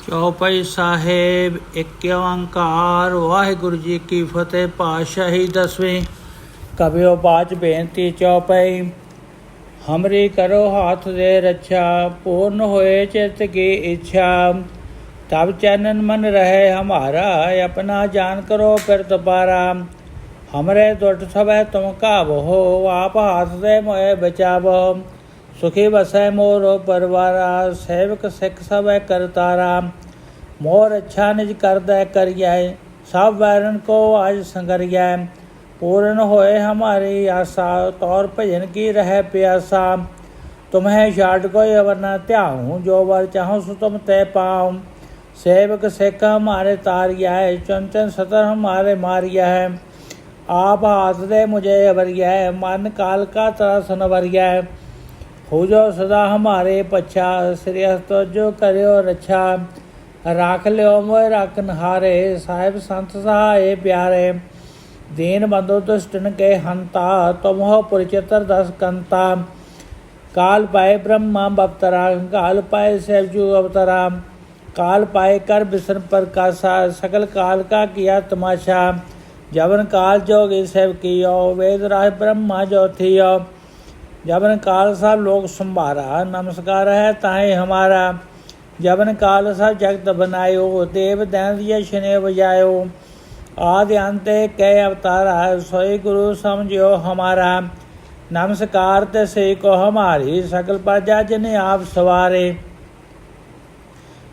ਚੌਪਈ ਸਾਹਿਬ, ਇੱਕ ਓੰਕਾਰ। ਵਾਹਿਗੁਰੂ ਜੀ ਕੀ ਫਤਿਹ, ਪਾਤਸ਼ਾਹੀ ਦਸਵੇਂ। ਕਬਿਓ ਬਾਚ ਬੇਨਤੀ ਚੌਪਈ ਹਮਰੀ ਕਰੋ ਹਾਥ ਦੇ ਰੱਛਾ, ਪੂਰਨ ਹੋਏ ਚਿਤ ਕੀ ਇੱਛਾ। ਤਬ ਚੈਨਨ ਮਨ ਰਹੇ ਹਮਾਰਾ, ਆਪਣਾ ਜਾਨ ਕਰੋ ਫਿਰ ਦੁਬਾਰਾ। ਹਮਰੇ ਦੁਟ ਸਭੈ ਤੁਮ ਕਾਬੋ ਆਪ ਹਾਥ ਦੇ ਮੋਏ ਬਚਾਵੋ। सुखी बसै मोर परवारा, सेवक सिख सब करतारा मोर अच्छा निज कर करियै, सब वैरन को आज संगरियै। पूर्ण होए हमारी आशा, तौर भजन की रह प्यासा। तुम्हें छाट कोई अवर न जो वर चाहो सु तुम तय पाओ सेवक सिख हमारे तारिया है चंचन सतर हमारे मारिया। है आप हाथ दे मुझे अवरिया है मन काल का तरस नवरिया है ਹੋ ਸਦਾ ਹਮਾਰੇ ਪਛਾ, ਸ੍ਰੀ ਜੋ ਕਰਿਓ ਰਛਾ। ਰਾਖ ਲਿਓ ਮੋਇ ਰਾਖਨ ਹਾਰੇ ਸਾਹਿਬ ਸੰਤ ਸਹਾਏ ਪਿਆਰੇ। ਦੇਨ ਬੰਦੋ ਤੁਸਟਨ ਕੇ ਹੰਤਾ, ਤੁਮਹੁ ਪੁਰਚਤਰ ਦਸ ਕੰਤਾ। ਕਾਲ ਪਾਏ ਬ੍ਰਹਮਾ ਬਪਤਰਾ, ਕਾਲ ਪਾਏ ਸਹਿਬ ਜੂ ਅਵਤਰਾ। ਕਾਲ ਪਾਏ ਕਰ ਬਿਸਰ ਪ੍ਰਕਾਸ਼ਾ ਸਕਲ ਕਾਲ ਕਾ ਕੀਆ ਤਮਾਸ਼ਾ। ਜਵਨ ਕਾਲ ਜੋਗੇ ਸਹਿਬ ਕੀਓ, ਵੇਦ ਰਾਜ ਬ੍ਰਹਮਾ ਜੋ ਜਬਨ ਕਾਲ ਸਾਹਿਬ ਲੋਕ ਸੰਭਾਰਾ, ਨਮਸਕਾਰ ਹੈ ਤਾਹੇ ਹਮਾਰਾ। ਜਬਨ ਕਾਲ ਸਾਹਿਬ ਜਗਤ ਬਨਾਇਓ, ਦੇਵ ਦੈਨ ਦੀਆ ਸ਼ਨੇ ਵਜਾਇਓ। ਆਦਿ ਅੰਤੇ ਕੈ ਅਵਤਾਰਾ, ਸੋਈ ਗੁਰੂ ਸਮਝਿਓ ਹਮਾਰਾ। ਨਮਸਕਾਰ ਤੇ ਸੇ ਕੋ ਹਮਾਰੀ ਸਕਲ ਪਾਜਾ ਜਿਨੇ ਆਪ ਸਵਾਰੇ।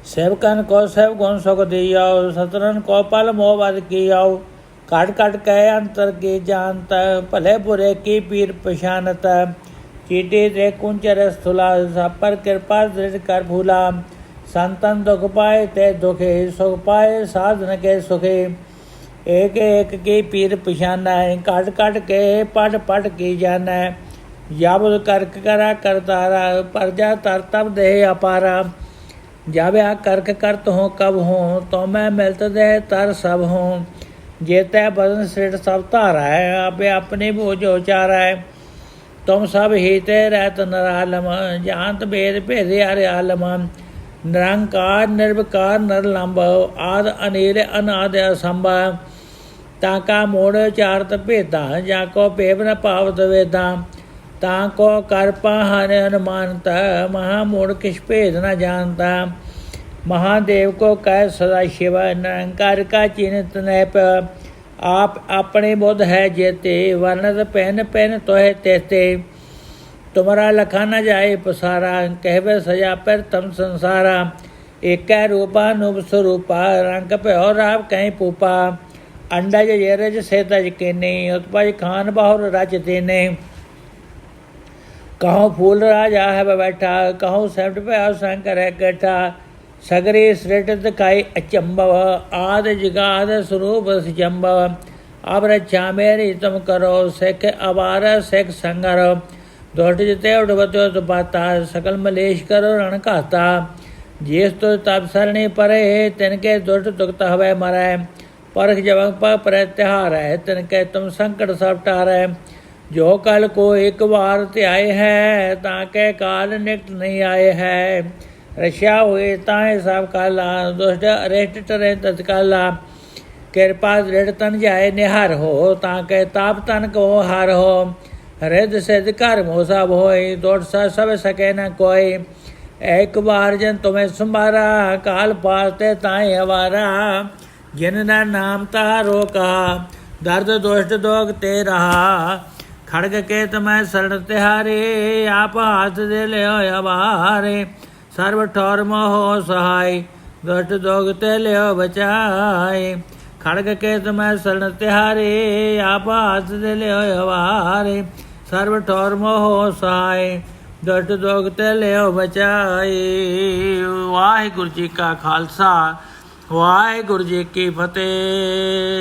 ਸੇਵਕਨ ਕੋ ਸੇਵ ਗੁਣ ਸੁਖ ਦਿਆਓ ਸਤਰਨ ਕੋ ਪਲ ਮੋਹ ਵਰ ਕੀਆਓ। ਕਟ ਕਟ ਕੈ ਅੰਤਰ ਕੇ ਜਾਣਤ, ਭਲੇ ਬੁਰੇ ਕੀ ਪੀਰ ਪਛਾਨਤ। चीटी दे कुंचर स्थुला सब पर कृपा दृढ़ कर भूला संतन दुख पाए ते दुखे सुख पाए साधन के सुखे एक एक की पीर पशाना है काट काट के पट पट की जाना है याबुद करक करा करतारा प्रजा तर तब दे अपारा ਜਾਵੇ ਆ ਕਰਕ ਕਰਤ ਹੋ ਕਬ ਹੋ ਤੋ ਮੈਂ ਮਿਲਤ ਦੇ ਤਰ ਸਭ ਹੋ ਜੇਤੈ ਬਦਨ ਸਿਰ ਸਭ ਧਾਰਾ ਹੈ ਆਪੇ ਆਪਣੇ ਬੋਝ ਉਚਾਰਾ ਹੈ ਤੁਮ ਸਭ ਹੀ ਤੇ ਰਹਿਤ ਨਰਾਲਮ ਜਾਨਤ ਭੇਦ ਭੇਦੇ ਹਰਿ ਆਲਮ ਨਿਰੰਕਾਰ, ਨਿਰਵਕਾਰ, ਨਿਰਲੰਭ, ਆਦ ਅਨੀਲ ਅਨਾਦ ਅਸੰਭ। ਤਾਂ ਕਾ ਮੋੜ ਚਾਰਤ ਭੇਦਾ, ਜਾ ਕੋ ਭੇਵ ਨ ਪਾਵਤ ਵੇਦਾਂ। ਤਾਂ ਕੋ ਕਰ ਪਾਹਨ ਅਨੁਮਾਨਤ, ਮਹਾ ਮੋੜ ਕਿਛ ਭੇਦ ਨ ਜਾਣਤਾ। ਮਹਾਦੇਵ ਕੋ ਕਹਿ ਸਦਾ ਸ਼ਿਵ, ਨਿਰੰਕਾਰ ਕਾ ਚਿਨਤ ਨੈਪ। ਆਪ ਆਪਣੇ ਬੁੱਧ ਹੈ ਜੇਤੇ ਵਰਨਤ ਪਹਿਨ ਪਹਿਨ ਤੋਹਿ ਤੇਤੇ। ਤੁਮਰਾ ਲਖਾ ਨ ਜਾਏ ਪਸਾਰਾ ਕਹਿਵੇ ਸਜਾ ਪਰ ਤਮ ਸੰਸਾਰਾ। ਏਕੈ ਰੂਪਾ ਨੂਪ ਸਰੂਪਾ, ਰੰਗ ਭਇਓ ਰਾਵ ਕਹੀਂ ਪੂਪਾ। ਅੰਡਜ ਜੇਰਜ ਸੇਤਜ ਕਿਨੇ, ਉਤਪਜ ਖਾਨ ਬਾਹੁਰ ਰਚ ਦੇਨੇ ਕਹੋ ਫੂਲ ਰਾਜਾ ਹੈ ਬੈਠਾ ਕਹੋ ਸੈਮਟ ਪਿਆ ਸ਼ੰਕਰ ਹੈ ਕਠਾ। ਸਗਰੇ ਸ੍ਰਿਟ ਦਿਖਾਈ ਅਚੰਭਵ, ਆਦ ਜਗਾਦ ਸਰੂਪ ਸਜੰਭਵ ਅਬ ਰਛਾ ਮੇਰੀ ਤੁਮ ਕਰੋ, ਸਿੱਖ ਅਵਾਰ, ਸਿੱਖ ਸੰਗਰ। ਦੁਸ਼ਟ ਜਿਤੇ ਉਡਵਤੋ ਤਪਾਤਾ ਸਕਲ ਮਲੇਸ਼ ਕਰੋ, ਰਣ ਘਾਤਾ। ਜਿਸ ਤੋ ਤਪ ਸਰਣੀ ਪਰੇ, ਤਿਨ ਕੇ ਦੁਸ਼ਟ ਦੁਖਤ ਹਵੇ ਮਰੈ। ਪਰਖ ਜਵੰ ਪ ਪ੍ਰਤਿਹਾਰ ਹੈ ਤਿਨ ਕੇ ਸੰਕਟ ਸਭ ਜੋ ਕਲ ਕੋ ਇੱਕ ਵਾਰ ਧਿਆਏ ਹੈ, ਤਾਂ ਕੇ ਕਾਲ ਨਿਕਟ ਨਹੀਂ ਆਏ ਹੈ। ਰਸ਼ਿਆ ਹੋਏ ਤਾਂ ਸਭ ਕਾਲਾ ਦੁਸ਼ਟ ਅਰੇਟ ਟਰੇ ਤਤਕਾਲਾ ਕਿਰਪਾ ਦ੍ਰਿੜ ਤਨ ਜਾਏ ਨਿਹਾਰ ਹੋ ਤਾਂ ਕੇ ਤਾਪ ਤਨ ਕੋ ਹਾਰ ਹੋ ਹਰਿਦ ਸਿਧ ਘਰ ਮੋਸਾ ਹੋਏ ਦੋਟ ਸਾ ਸਭ ਸਕੇ ਨ ਕੋਈ ਇੱਕ ਵਾਰ ਜਨ ਤੁਮੇ ਸੰਭਾਰਾ ਕਾਲ ਪਾਸਤੇ ਤਾਏ ਹਵਾਰਾ ਜਿਨ ਦਾ ਨਾਮ ਤਾਰੋ ਕਾ ਦਰਦ ਦੁਸ਼ਟ ਦੋਗ ਤੇ ਰਹਾ ਖੜਗ ਕੇ ਤਮੈ ਸਰਣ ਤਿਹਾਰੇ ਆਪ ਹੱਥ ਦੇ ਲਿਓ ਹਵਾਰੇ ਸਰਬ ਠੌਰ ਮੋਹ ਸਹਾਈ, ਦੁਸ਼ਟ ਦੋਗ ਤੇ ਲਿਓ ਬਚਾਏ ਖੜਗ ਕੇ ਤਮੈ ਸਰਣ ਤਿਹਾਰੇ ਆਪ ਹੱਥ ਦੇ ਲਿਓ ਅਵਾਰੇ ਸਰਬ ਠੌਰ ਮੋਹ ਸਹਾਈ, ਦੁਸ਼ਟ ਦੋਗ ਤੇ ਲਿਓ ਬਚਾਏ ਵਾਹਿਗੁਰੂ ਜੀ ਕਾ ਖਾਲਸਾ, ਵਾਹਿਗੁਰੂ ਜੀ ਕੀ ਫਤਿਹ।